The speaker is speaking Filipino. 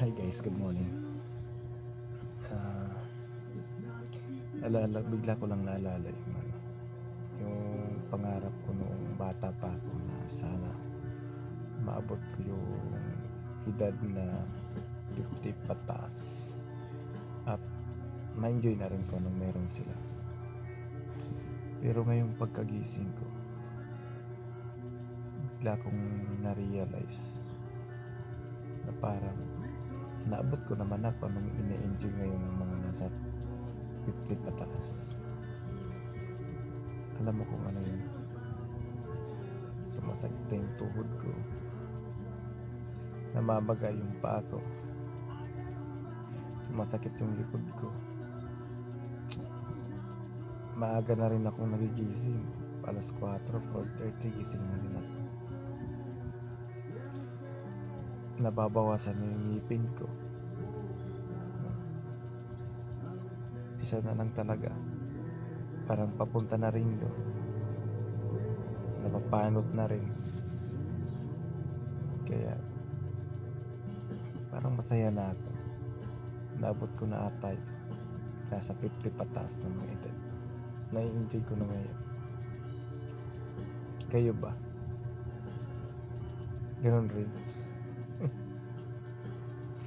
Hi guys, good morning. Ah, alala, bigla ko lang naalala yung ano, yung pangarap ko noong bata pa ako na sana maabot ko yung edad na 50 patas at ma-enjoy na rin ko nung meron sila. Pero ngayong pagkagising ko, bigla kong na-realize na parang naabot ko naman ako nung ine-enjoy ngayon ng mga nasa 50 pataas. Alam mo kung ano yun? Sumasakit na yung tuhod ko. Namamaga yung paa ko. Sumasakit yung likod ko. Maaga na rin akong nagigising. Alas 4, 4.30 gising na rin ako. nababawasan na yung ngipin ko. Isa na lang talaga. Parang papunta na rin doon. Napapanot na rin. Kaya, parang masaya na ako. Naabot ko na ata ito. Nasa 50 pataas na mga edad. Nai-enjoy ko na ngayon. Kayo ba? Ganon rin.